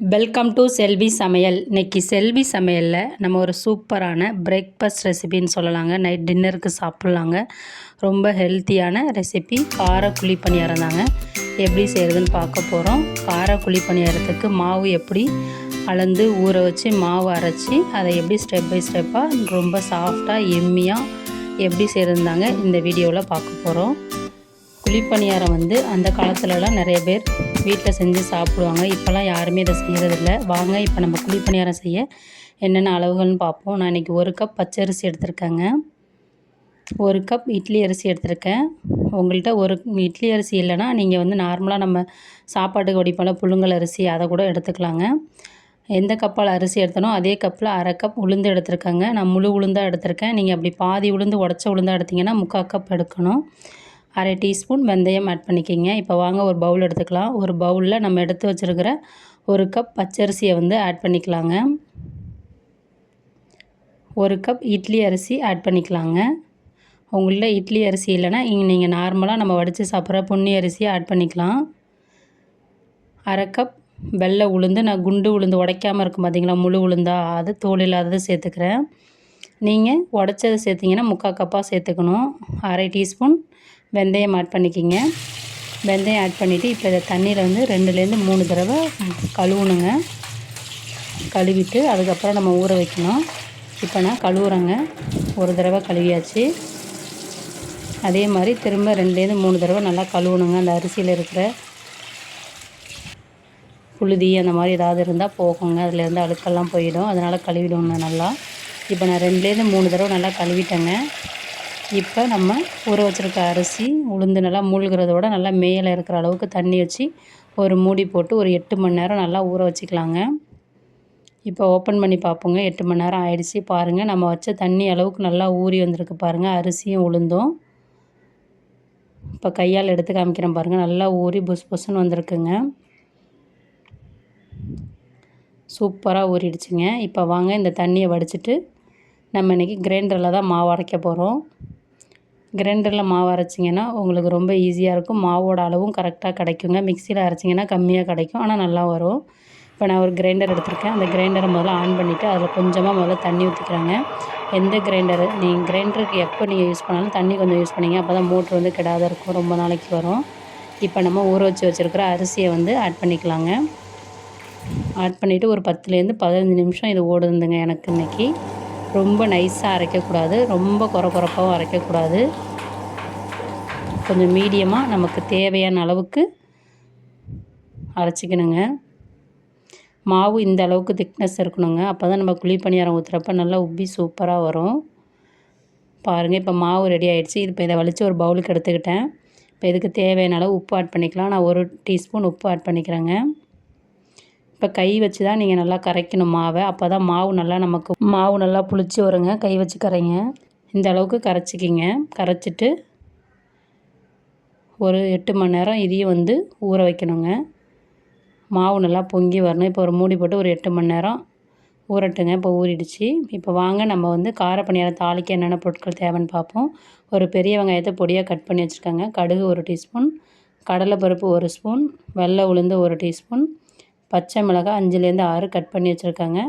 Welcome to செல்வி சமையல் இன்னைக்கு செல்வி சமையலில் நம்ம ஒரு சூப்பரான பிரேக்ஃபாஸ்ட் ரெசிபின்னு சொல்லலாங்க. நைட் டின்னருக்கு சாப்பிட்லாங்க. ரொம்ப ஹெல்த்தியான ரெசிபி கார குழி பணியாரம் தாங்க. எப்படி செய்கிறதுன்னு பார்க்க போகிறோம் கார குழி பணியாரத்துக்கு மாவு எப்படி அளந்து ஊற வச்சு மாவு அரைச்சி அதை எப்படி ஸ்டெப் பை ஸ்டெப்பாக ரொம்ப சாஃப்டாக எம்மியாக எப்படி செய்கிறதுந்தாங்க இந்த வீடியோவில் பார்க்க போகிறோம் குழிப்பணியாரம் வந்து அந்த காலத்துலலாம் நிறைய பேர் வீட்டில் செஞ்சு சாப்பிடுவாங்க. இப்போல்லாம் யாருமே இதை செய்கிறதில்ல வாங்க இப்போ நம்ம குழிப்பணியாரம் செய்ய என்னென்ன அளவுகள்னு பார்ப்போம். நான் இன்றைக்கி ஒரு கப் பச்சரிசி எடுத்திருக்கேங்க. ஒரு கப் இட்லி அரிசி எடுத்திருக்கேன். உங்கள்கிட்ட ஒரு இட்லி அரிசி இல்லைன்னா நீங்கள் வந்து நார்மலாக நம்ம சாப்பாட்டுக்கு வடிப்பால புழுங்கல் அரிசி அதை கூட எடுத்துக்கலாங்க. எந்த கப்பால் அரிசி எடுத்தனோ அதே கப்பில் அரை கப் உளுந்து எடுத்திருக்கேங்க. நான் முழு உளுந்தாக எடுத்திருக்கேன். நீங்கள் அப்படி பாதி உளுந்து உடச்ச உளுந்தாக எடுத்திங்கன்னா முக்கால் கப் எடுக்கணும். அரை டீஸ்பூன் வெந்தயம் ஆட் பண்ணிக்கிங்க. இப்போ வாங்க ஒரு பவுல் எடுத்துக்கலாம். ஒரு பவுலில் நம்ம எடுத்து வச்சுருக்கிற ஒரு கப் பச்சரிசியை வந்து ஆட் பண்ணிக்கலாங்க. ஒரு கப் இட்லி அரிசி ஆட் பண்ணிக்கலாங்க. உங்களில் இட்லி அரிசி இல்லைன்னா இங்கே நீங்கள் நார்மலாக நம்ம வடித்து சாப்பிட்ற பொன்னி அரிசியை ஆட் பண்ணிக்கலாம். அரை கப் வெள்ளை உளுந்து நான் குண்டு உளுந்து உடைக்காமல் இருக்கும் பார்த்தீங்களா முழு உளுந்தா அது தோல் இல்லாதது சேர்த்துக்கிறேன். நீங்கள் உடச்சதை சேர்த்திங்கன்னா முக்கால் கப்பாக சேர்த்துக்கணும். அரை டீஸ்பூன் வெந்தயம் ஆட் பண்ணிக்கிங்க. வெந்தயம் ஆட் பண்ணிவிட்டு இப்போ இதை தண்ணியில் வந்து ரெண்டுலேருந்து மூணு தடவை கழுவுணுங்க. கழுவிட்டு அதுக்கப்புறம் நம்ம ஊற வைக்கணும். இப்போ நான் கழுவுறேங்க. ஒரு தடவை கழுவியாச்சு. அதே மாதிரி திரும்ப ரெண்டுலேருந்து மூணு தடவை நல்லா கழுவுணுங்க. அந்த அரிசியில் இருக்கிற புழுதி அந்த மாதிரி ஏதாவது இருந்தால் போகுங்க. அதுலேருந்து அழுக்கெல்லாம் போயிடும். அதனால் கழுவிடுவோங்க நல்லா. இப்போ நான் ரெண்டுலேருந்து மூணு தடவை நல்லா கழுவிட்டேங்க. இப்போ நம்ம ஊற வச்சுருக்க அரிசி உளுந்து நல்லா மூழ்கிறதோட நல்லா மேலே இருக்கிற அளவுக்கு தண்ணி வச்சு ஒரு மூடி போட்டு ஒரு எட்டு மணி நேரம் நல்லா ஊற வச்சுக்கலாங்க. இப்போ ஓப்பன் பண்ணி பார்ப்போங்க. எட்டு மணி நேரம் ஆயிடுச்சு. பாருங்கள் நம்ம வச்ச தண்ணி அளவுக்கு நல்லா ஊறி வந்திருக்கு பாருங்கள் அரிசியும் உளுந்தும். இப்போ கையால் எடுத்து காமிக்கிறேன் பாருங்கள் நல்லா ஊறி புஸ் புஸ்ன்னு வந்திருக்குங்க. சூப்பராக ஊறிடுச்சுங்க. இப்போ வாங்க இந்த தண்ணியை வடிச்சிட்டு நம்ம இன்றைக்கி கிரைண்டரில் தான் மாவு அரைக்க போகிறோம் கிரைண்டரில் மாவு அரைச்சிங்கன்னா உங்களுக்கு ரொம்ப ஈஸியாக இருக்கும். மாவோட அளவும் கரெக்டாக கிடைக்குங்க. மிக்சியில் அரைச்சிங்கன்னா கம்மியாக கிடைக்கும். ஆனால் நல்லா வரும். இப்போ நான் ஒரு கிரைண்டர் எடுத்திருக்கேன். அந்த கிரைண்டரை முதல்ல ஆன் பண்ணிவிட்டு அதில் கொஞ்சமாக முதல்ல தண்ணி ஊற்றிக்கிறாங்க எந்த கிரைண்டரு? நீங்கள் கிரைண்டருக்கு எப்போ நீங்கள் யூஸ் பண்ணாலும் தண்ணி கொஞ்சம் யூஸ் பண்ணிங்க. அப்போ தான் மோட்ரு வந்து கெடாத இருக்கும். ரொம்ப நாளைக்கு வரும். இப்போ நம்ம ஊற வச்சு வச்சுருக்கிற அரிசியை வந்து ஆட் பண்ணிக்கலாங்க. ஆட் பண்ணிவிட்டு ஒரு பத்துலேருந்து பதினஞ்சு நிமிஷம் இது ஓடுதுங்க எனக்கு இன்றைக்கி ரொம்ப நைஸாக அரைக்கக்கூடாது. ரொம்ப குறை குறைப்பாகவும் அரைக்கக்கூடாது. கொஞ்சம் மீடியமாக நமக்கு தேவையான அளவுக்கு அரைச்சிக்கணுங்க. மாவு இந்த அளவுக்கு திக்னஸ் இருக்கணுங்க. அப்போ தான் நம்ம குழி பணியாரம் ஊற்றுறப்ப நல்லா உப்பி சூப்பராக வரும். பாருங்கள் இப்போ மாவு ரெடி ஆகிடுச்சி இது இப்போ இதை வலித்து ஒரு பவுலுக்கு எடுத்துக்கிட்டேன். இப்போ இதுக்கு தேவையான அளவு உப்பு ஆட் பண்ணிக்கலாம். நான் ஒரு டீஸ்பூன் உப்பு ஆட் பண்ணிக்கிறேங்க. இப்போ கை வச்சு தான் நீங்கள் நல்லா கரைக்கணும் மாவை. அப்போ தான் மாவு நல்லா நமக்கு மாவு நல்லா புளிச்சு வருங்க. கை வச்சு கரைங்க. இந்த அளவுக்கு கரைச்சிக்கிங்க. கரைச்சிட்டு ஒரு எட்டு மணி நேரம் இதையும் வந்து ஊற வைக்கணுங்க. மாவு நல்லா பொங்கி வரணும். இப்போ ஒரு மூடி போட்டு ஒரு எட்டு மணி நேரம் ஊறட்டுங்க. இப்போ ஊறிடுச்சு. இப்போ வாங்க நம்ம வந்து கார பணியாரம் தாளிக்க என்னென்ன பொருட்கள் தேவைன்னு பார்ப்போம். ஒரு பெரிய வெங்காயத்தை பொடியாக கட் பண்ணி வச்சுருக்காங்க. கடுகு ஒரு டீஸ்பூன் கடலைப்பருப்பு ஒரு ஸ்பூன் வெள்ளை உளுந்து ஒரு டீஸ்பூன் பச்சை மிளகாய் அஞ்சுலேருந்து ஆறு கட் பண்ணி வச்சுருக்காங்க.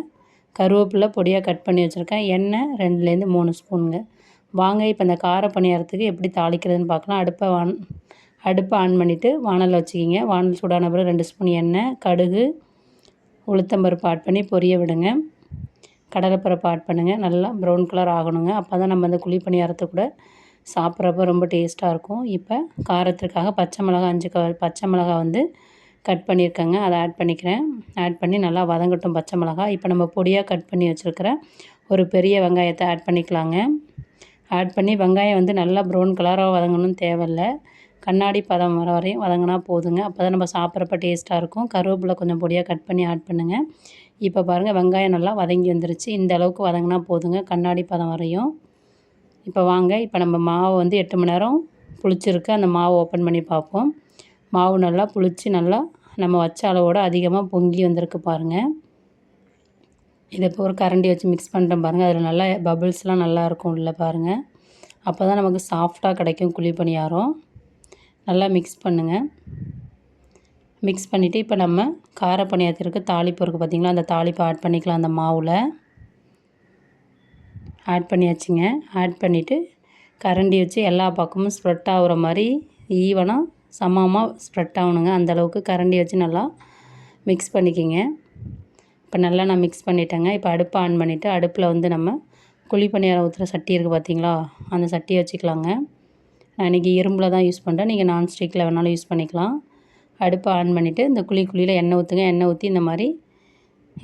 கருவேப்பிலை பொடியாக கட் பண்ணி வச்சுருக்கேன். எண்ணெய் ரெண்டுலேருந்து மூணு ஸ்பூனுங்க. வாங்க இப்போ இந்த கார பணியாரத்துக்கு எப்படி தாளிக்கிறதுன்னு பார்க்கலாம். அடுப்பை வான் அடுப்பை ஆன் பண்ணிவிட்டு வானல் வச்சுக்கிங்க. வானல் சூடான பிறகு ரெண்டு ஸ்பூன் எண்ணெய் கடுகு உளுத்தம்பருப்பு ஆட் பண்ணி பொரிய விடுங்க. கடலைப்பருப்பு ஆட் பண்ணுங்கள் நல்லா ப்ரௌன் கலர் ஆகணுங்க. அப்போ தான் நம்ம அந்த குழி பணியாரத்தை கூட சாப்பிட்றப்ப ரொம்ப டேஸ்ட்டாக இருக்கும். இப்போ காரத்திற்காக பச்சை மிளகா அஞ்சு க பச்சை மிளகா வந்து கட் பண்ணியிருக்கேங்க. அதை ஆட் பண்ணிக்கிறேன். ஆட் பண்ணி நல்லா வதங்கட்டும் பச்சை மிளகா. இப்போ நம்ம பொடியாக கட் பண்ணி வச்சுருக்கிற ஒரு பெரிய வெங்காயத்தை ஆட் பண்ணிக்கலாங்க. ஆட் பண்ணி வெங்காயம் வந்து நல்லா ப்ரௌன் கலராக வதங்கணும்னு தேவையில்லை. கண்ணாடி பதம் வர வரையும் வதங்கினா போதுங்க. அப்போ தான் நம்ம சாப்பிட்றப்ப டேஸ்ட்டாக இருக்கும். கருவேப்பிலை கொஞ்சம் பொடியாக கட் பண்ணி ஆட் பண்ணுங்கள் இப்போ பாருங்கள் வெங்காயம் நல்லா வதங்கி வந்துருச்சு. இந்த அளவுக்கு வதங்கினா போதுங்க. கண்ணாடி பதம் வரையும். இப்போ வாங்க இப்போ நம்ம மாவு வந்து எட்டு மணி நேரம் புளிச்சிருக்கு. அந்த மாவு ஓப்பன் பண்ணி பார்ப்போம். மாவு நல்லா புளித்து நல்லா நம்ம வச்ச அளவோட அதிகமாக பொங்கி வந்திருக்கு பாருங்கள் இதை இப்போ ஒரு கரண்டி வச்சு மிக்ஸ் பண்ணுறேன் பாருங்கள் அதில் நல்லா பபிள்ஸ்லாம் நல்லா இருக்கும் உள்ளே பாருங்கள் அப்போ தான் நமக்கு சாஃப்டாக கிடைக்கும் குழி பணியாரம். நல்லா மிக்ஸ் பண்ணுங்கள் மிக்ஸ் பண்ணிவிட்டு இப்போ நம்ம கார பணியாரத்திற்கு தாளிப்பு இருக்குது பார்த்திங்களா அந்த தாளிப்பை ஆட் பண்ணிக்கலாம் அந்த மாவில். ஆட் பண்ணியாச்சுங்க. ஆட் பண்ணிவிட்டு கரண்டி வச்சு எல்லா பக்கமும் ஸ்ப்ரெட் ஆகிற மாதிரி ஈவனாக சமமாக ஸ்ப்ரெட் ஆகணுங்க. அந்தளவுக்கு கரண்டி வச்சு நல்லா மிக்ஸ் பண்ணிக்கிங்க. இப்போ நல்லா நான் மிக்ஸ் பண்ணிட்டேங்க. இப்போ அடுப்பை ஆன் பண்ணிவிட்டு அடுப்பில் வந்து நம்ம குழி பணியாரம் ஊற்றுற சட்டி இருக்குது பார்த்தீங்களா அந்த சட்டியை வச்சுக்கலாங்க. நான் இன்றைக்கி இரும்பில் தான் யூஸ் பண்ணுறேன் நீங்கள் நான்ஸ்டிக்கில் வேணாலும் யூஸ் பண்ணிக்கலாம். அடுப்பை ஆன் பண்ணிவிட்டு இந்த குழி குழியில் எண்ணெய் ஊற்றுங்க எண்ணெய் ஊற்றி இந்த மாதிரி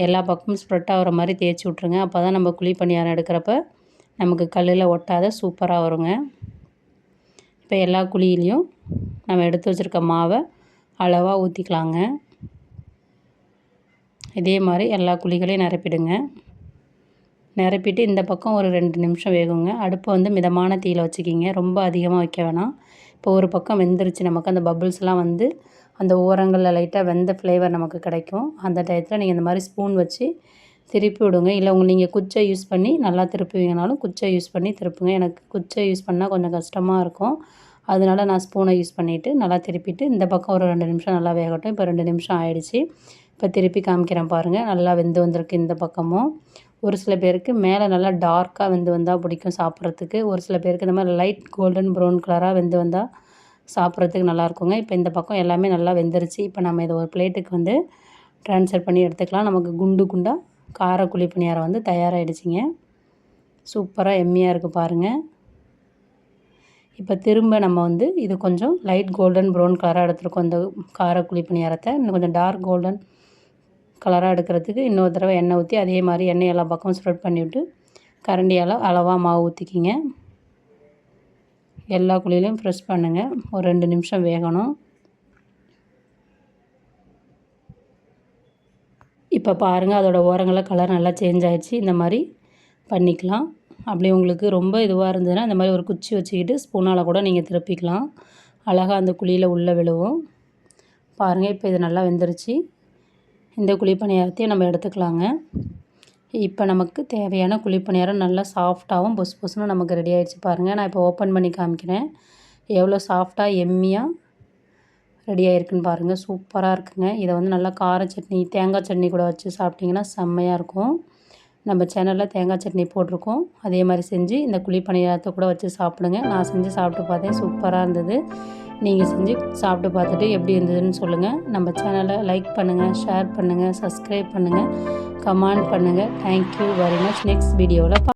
எல்லா பக்கமும் ஸ்ப்ரெட் ஆகிற மாதிரி தேய்ச்சி விட்ருங்க அப்போ தான் நம்ம குழி பணியாரம் எடுக்கிறப்ப நமக்கு கல்லில் ஒட்டாத சூப்பராக வருங்க. இப்போ எல்லா குழியிலையும் நம்ம எடுத்து வச்சுருக்க மாவை அளவாக ஊற்றிக்கலாங்க இதே மாதிரி எல்லா குழிகளையும் நிரப்பிடுங்க. நிரப்பிட்டு இந்த பக்கம் ஒரு ரெண்டு நிமிஷம் வேகுங்க. அடுப்பை வந்து மிதமான தீயில் வச்சுக்கிங்க. ரொம்ப அதிகமாக வைக்க வேணாம். இப்போ ஒரு பக்கம் வெந்துருச்சு நமக்கு. அந்த பபுள்ஸ்லாம் வந்து அந்த ஓரங்களில் லைட்டாக வெந்த ஃப்ளேவர் நமக்கு கிடைக்கும். அந்த டயத்தில் நீங்கள் இந்த மாதிரி ஸ்பூன் வச்சு திருப்பி விடுங்க. இல்லை உங்கள் நீங்கள் குச்சை யூஸ் பண்ணி நல்லா திருப்புவீங்கனாலும் குச்சை யூஸ் பண்ணி திருப்புங்க. எனக்கு குச்சை யூஸ் பண்ணால் கொஞ்சம் கஷ்டமாக இருக்கும். அதனால நான் ஸ்பூனை யூஸ் பண்ணிவிட்டு நல்லா திருப்பிட்டு இந்த பக்கம் ஒரு ரெண்டு நிமிஷம் நல்லா வேகட்டும். இப்போ ரெண்டு நிமிஷம் ஆயிடுச்சு. இப்போ திருப்பி காமிக்கிறேன் பாருங்கள் நல்லா வெந்து வந்திருக்கு இந்த பக்கமும். ஒரு சில பேருக்கு மேலே நல்லா டார்க்காக வெந்து வந்தால் பிடிக்கும் சாப்பிட்றதுக்கு. ஒரு சில பேருக்கு இந்த மாதிரி லைட் கோல்டன் ப்ரௌன் கலராக வெந்து வந்தால் சாப்பிட்றதுக்கு நல்லாயிருக்குங்க இப்போ இந்த பக்கம் எல்லாமே நல்லா வெந்துருச்சு. இப்போ நம்ம இதை ஒரு பிளேட்டுக்கு வந்து ட்ரான்ஸ்ஃபர் பண்ணி எடுத்துக்கலாம். நமக்கு குண்டு குண்டாக கார குழி பணியாரம் வந்து தயாராகிடுச்சிங்க சூப்பராக எம்மியாக இருக்குது பாருங்கள் இப்போ திரும்ப நம்ம வந்து இது கொஞ்சம் லைட் கோல்டன் ப்ரௌன் கலராக எடுத்துருக்கோம். இந்த காரக்குழி குழி பணியாரத்தை. இன்னும் கொஞ்சம் டார்க் கோல்டன் கலராக எடுக்கிறதுக்கு இன்னொரு தடவை எண்ணெய் ஊற்றி அதே மாதிரி எண்ணெய் எல்லா பக்கமும் ஸ்ப்ரெட் பண்ணிவிட்டு கரண்டியால் அளவாக மாவு ஊற்றிக்கிங்க எல்லா குழியிலையும் ப்ரெஸ் பண்ணுங்கள் ஒரு ரெண்டு நிமிஷம் வேகணும். இப்போ பாருங்கள் அதோடய ஓரங்களில் கலர் நல்லா சேஞ்ச் ஆகிடுச்சு இந்த மாதிரி பண்ணிக்கலாம். அப்படி உங்களுக்கு ரொம்ப இதுவாக இருந்ததுன்னா இந்த மாதிரி ஒரு குச்சி வச்சுக்கிட்டு ஸ்பூனால் கூட நீங்கள் திருப்பிக்கலாம். அழகாக அந்த குழியில் உள்ளே விழுவும். பாருங்கள் இப்போ இது நல்லா வெந்துருச்சு. இந்த குழி பணியாரத்தையும் நம்ம எடுத்துக்கலாங்க. இப்போ நமக்கு தேவையான குழிப்பணியாரம் நல்லா சாஃப்டாகவும் பொசு பொசுன்னு நமக்கு ரெடி ஆகிடுச்சு பாருங்கள் நான் இப்போ ஓப்பன் பண்ணி காமிக்கிறேன். எவ்வளோ சாஃப்டாக எம்மியாக ரெடி ஆகிருக்குன்னு பாருங்கள் சூப்பராக இருக்குங்க. இதை வந்து நல்லா கார சட்னி தேங்காய் சட்னி கூட வச்சு சாப்பிட்டிங்கன்னா செம்மையாக இருக்கும். நம்ம சேனலில் தேங்காய் சட்னி போட்டிருக்கோம். அதே மாதிரி செஞ்சு இந்த குழி பணியாரத்தை கூட வச்சு சாப்பிடுங்க. நான் செஞ்சு சாப்பிட்டு பார்த்தேன். சூப்பராக இருந்தது. நீங்கள் செஞ்சு சாப்பிட்டு பார்த்துட்டு எப்படி இருந்ததுன்னு சொல்லுங்கள் நம்ம சேனலை லைக் பண்ணுங்கள் ஷேர் பண்ணுங்கள் சப்ஸ்கிரைப் பண்ணுங்கள் கமெண்ட் பண்ணுங்கள் தேங்க்யூ வெரி மச் நெக்ஸ்ட் வீடியோவில்